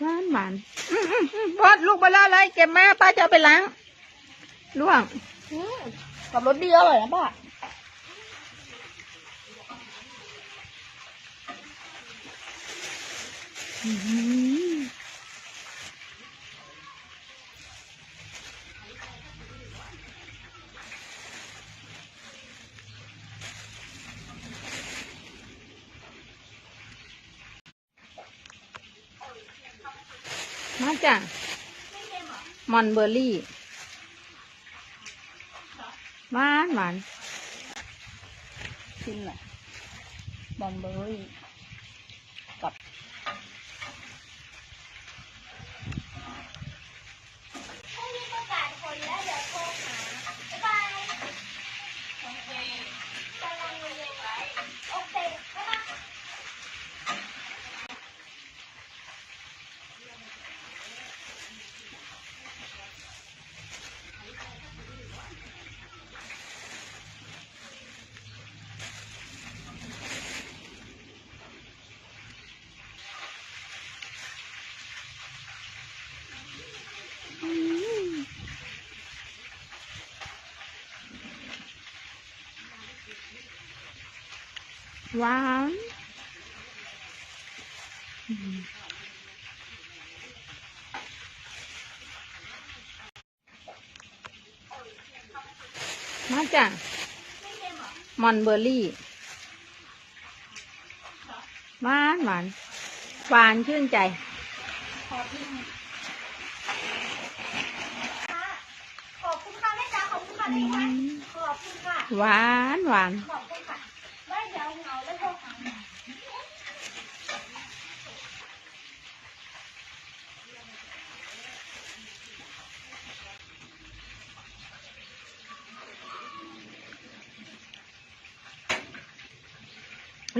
หวานหวานอืมอืมอืมบอสลูกบลอเลยเก็บมาป้าจะเอาไปล้างล่วงกับรสดีอร่อยนะป้าอืาจ้ะมอนเบอร์รี่หวานหวานชิมหน่อยบอนเบอร์รี่กับ หวานอืมมาจ้ะมอนเบอร์รี่ หวานหวานหวานชื่นใจขอบคุณค่ะแม่จ๋าขอบคุณค่ะพี่คะขอบคุณค่ะ หวานหวานขอบคุณค่ะไม่เดี๋ยวเหงาแล้วโทรหาใหม่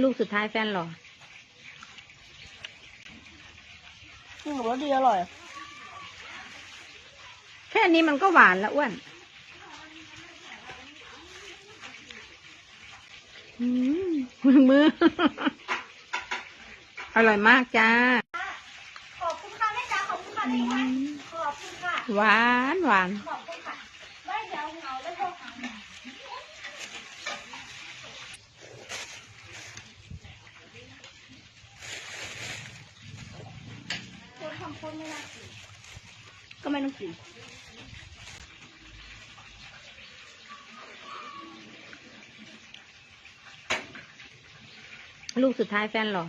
ลูกสุดท้ายแฟนหรออืมกับรสดีอร่อย แค่นี้มันก็หวานแล้วอ้วนอืมมือมือ อร่อยมากจ้า ขอบคุณค่ะแม่จ๋าขอบคุณค่ะพี่คะขอบคุณค่ะ หวานหวาน ขอบคุณค่ะไม่เดี๋ยวเหงาแล้วโทรหาใหม่ คนทำคนไม่น่ากิน ก็ไม่ต้งกินลูกสุดท้ายแฟนหรอ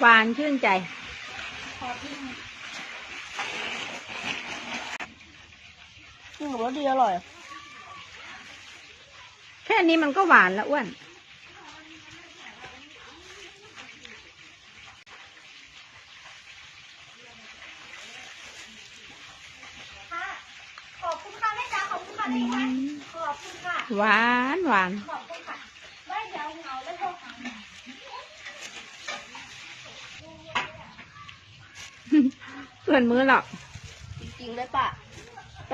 หวานชื่นใจ ขอบคุณ อืมกับรสดีอร่อย แค่นี้มันก็หวานแล้วอ้วนค่ะขอบคุณค่ะแม่จ๋าขอบคุณค่ะพี่คะขอบคุณค่ะ หวานหวาน ขอบคุณค่ะไม่เดี๋ยวเหงาแล้วโทรหาใหม่เพื่อนมือหรอกจริงๆเลยป่ะแ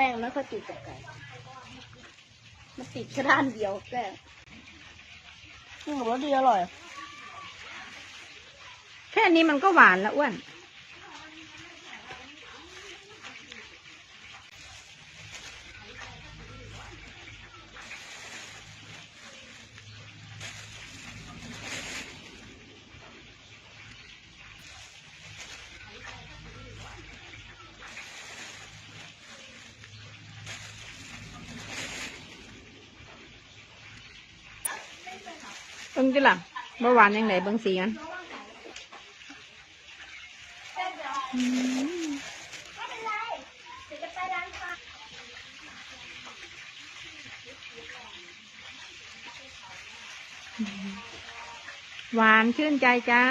ป้งไม่ค่อยติดกับไก่มันติดแค่ด้านเดียวแป้งอืมกับรสดีอร่อย แค่นี้มันก็หวานแล้วอ้วน บิ่งจิล่ะบ่หวานยังไงเบิ่งสีมันหวานชื่นใจจ้า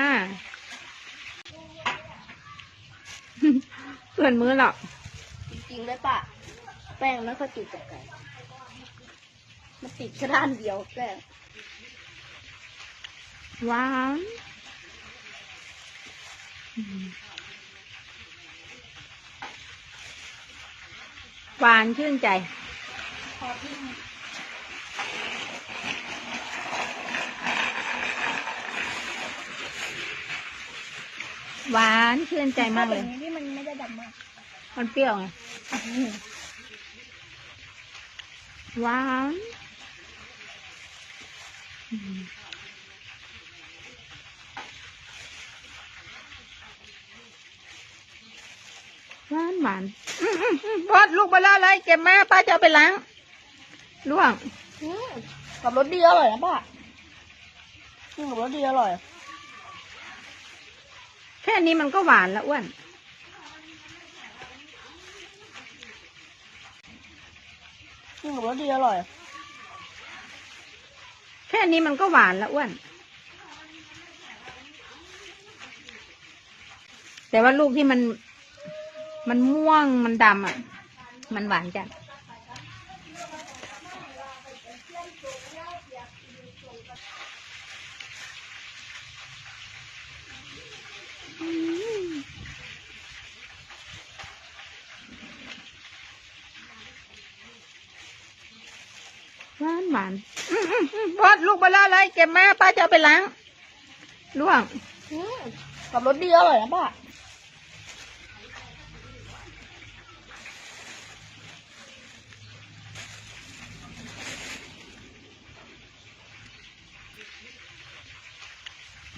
เพื่อนมือหรอกจริงๆเลยปะแป้งไม่ค่อยติดกับไก่มันติดแค่ด้านเดียวแป้ง หวานหวานชื่นใจหวานชื่นใจมากเลยที่มันไม่ได้ดำมาก มันเปรี้ยวไง หวาน หวานหวานอืมอืมอืมบอสลูกเบลอเลยเก็บมาป้าจะเอาไปล้างล่วงอืมกับรสดีอร่อยนะป้าอืมกับรสดีอร่อย แค่นี้มันก็หวานแล้วอ้วนอืมกับรสดีอร่อย แค่นี้มันก็หวานแล้วอ้วน แต่ว่าลูกที่มัน มันม่วงมันดำอะ มันหวานจัดหวานหวานอืมอืมอืมบอสลูกบลอเลยเก็บมาป้าจะเอาไปล้างล่วงกับรสดีอร่อยนะป้า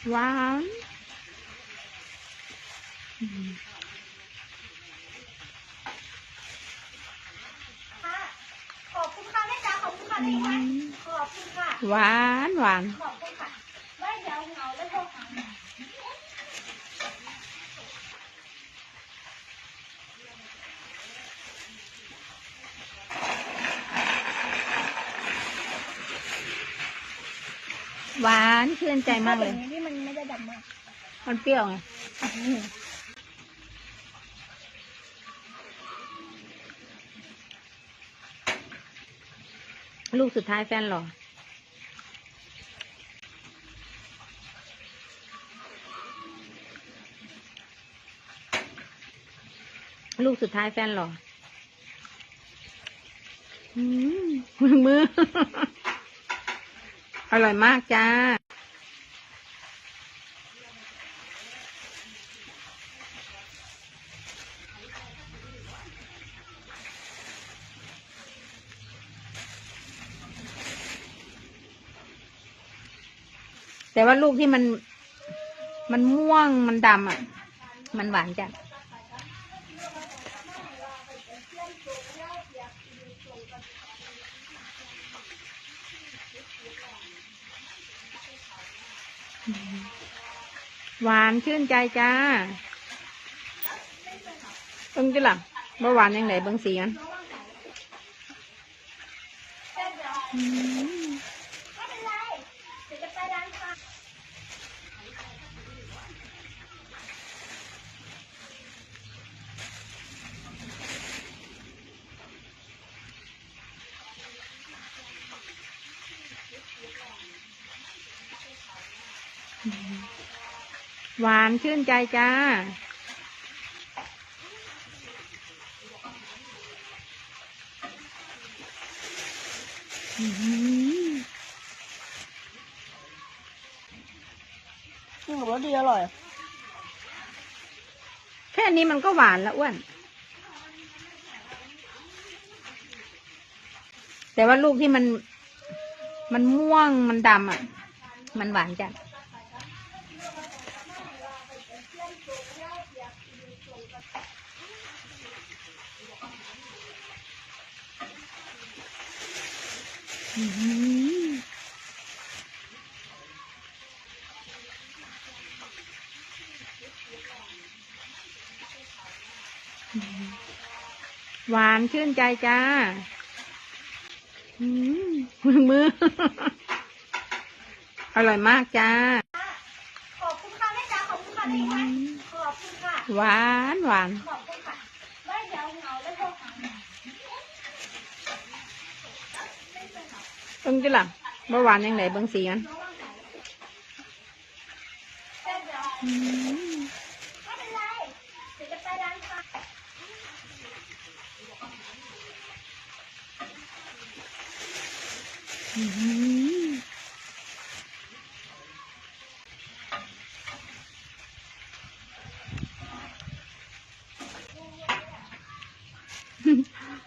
หวานอืมขอบคุณค่ะแม่จ๋าขอบคุณค่ะพี่คะขอบคุณค่ะ หวานหวาน ขอบคุณค่ะไม่เดี๋ยวเหงาแล้วโทรหาหนู หวานชื่นใจมากเลยที่มันไม่ได้ดำมาก มันเปรี้ยวไงลูกสุดท้ายแฟนหรอลูกสุดท้ายแฟนหรออืมมือ อร่อยมากจ้า แต่ว่าลูกที่มัน มันม่วงมันดำอะ มันหวานจัด หวานชื่นใจจ้าเบิ้งจิล่ะบ่หวานยังไงเบิ้งสีมันอืม ไม่เป็นไรเดี๋ยวจะไปร้านค้า หวานชื่นใจจ้า อืมรสดีอร่อย แค่นี้มันก็หวานแล้วอ้วน แต่ว่าลูกที่มัน มันม่วงมันดำอะ มันหวานจัด หวานชื่นใจจ้าอืมมือ อร่อยมากจ้า ขอบคุณค่ะแม่จ๋าขอบคุณค่ะพี่คะขอบคุณค่ะหวานหวาน บิ่งดิล่ะเมื่อวานยังไหนเบิ่งสีมัน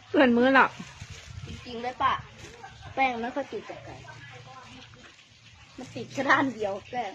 เพื่อนมือหรอกจริงๆเลยปะ แป้งไม่ค่อยติดกับไก่มันติดแค่ด้านเดียวแป้ง